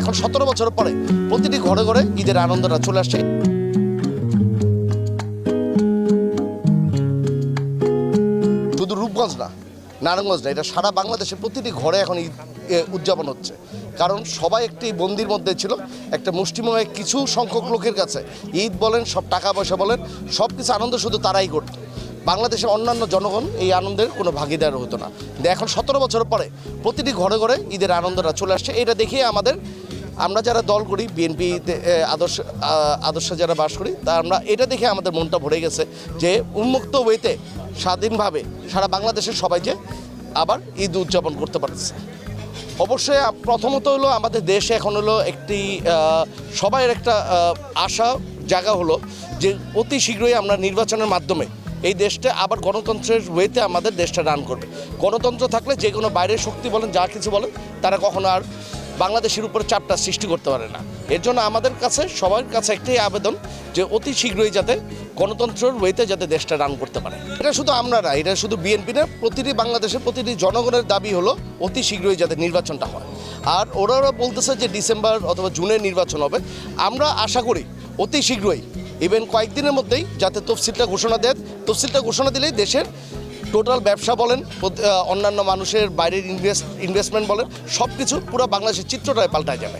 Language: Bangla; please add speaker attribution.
Speaker 1: এখন সতেরো বছর পরে প্রতিটি ঘরে ঘরে ঈদের আনন্দটা চলে আসছে। শুধু রূপগঞ্জ না, নারায়ণগঞ্জ না, এটা সারা বাংলাদেশে প্রতিটি ঘরে এখন ঈদ উদযাপন হচ্ছে। কারণ সবাই একটি বন্দির মধ্যে ছিল, একটা মুষ্টিময় কিছু সংখ্যক লোকের কাছে ঈদ বলেন, সব টাকা পয়সা বলেন, সব কিছু আনন্দ শুধু তারাই করতো। বাংলাদেশের অন্যান্য জনগণ এই আনন্দের কোনো ভাগিদার হতো না। কিন্তু এখন সতেরো বছর পরে প্রতিটি ঘরে ঘরে ঈদের আনন্দটা চলে আসছে। এটা দেখিয়ে আমাদের আমরা যারা দল করি বিএনপি আদর্শ আদর্শে যারা বাস করি, তা আমরা এটা দেখে আমাদের মনটা ভরে গেছে যে উন্মুক্ত ওয়েতে স্বাধীনভাবে সারা বাংলাদেশের সবাই যে আবার ঈদ উদযাপন করতে পারছে অবশ্যই প্রথমত হলো আমাদের দেশে এখন হলো একটি সবাইয়ের একটা আশা জায়গা হলো যে অতি শীঘ্রই আমরা নির্বাচনের মাধ্যমে এই দেশটা আবার গণতন্ত্রের ওয়েতে আমাদের দেশটা রান করবে। গণতন্ত্র থাকলে যে কোনো বাইরের শক্তি বলেন, যা কিছু বলেন, তারা কখনো আর বাংলাদেশের উপরে চাপটা সৃষ্টি করতে পারে না। এর জন্য আমাদের কাছে, সবার কাছে একটাই আবেদন যে অতি শীঘ্রই যাতে গণতন্ত্রের ওয়েতে যাতে দেশটা রান করতে পারে। এটা শুধু আমরা না এটা শুধু বিএনপি না, প্রতিটি বাংলাদেশের প্রতিটি জনগণের দাবি হলো অতি শীঘ্রই যাতে নির্বাচনটা হয়। আর ওরা ওরা বলতেছে যে ডিসেম্বর অথবা জুনের নির্বাচন হবে। আমরা আশা করি অতি শীঘ্রই ইভেন কয়েকদিনের মধ্যেই যাতে তফসিলটা ঘোষণা দেয়, তফসিলটা ঘোষণা দিলেই দেশের টোটাল ব্যবসা বলেন অন্যান্য মানুষের বাইরের ইনভেস্ট ইনভেস্টমেন্ট বলেন সব কিছু পুরো বাংলাদেশের চিত্রটাই পাল্টায় যাবে।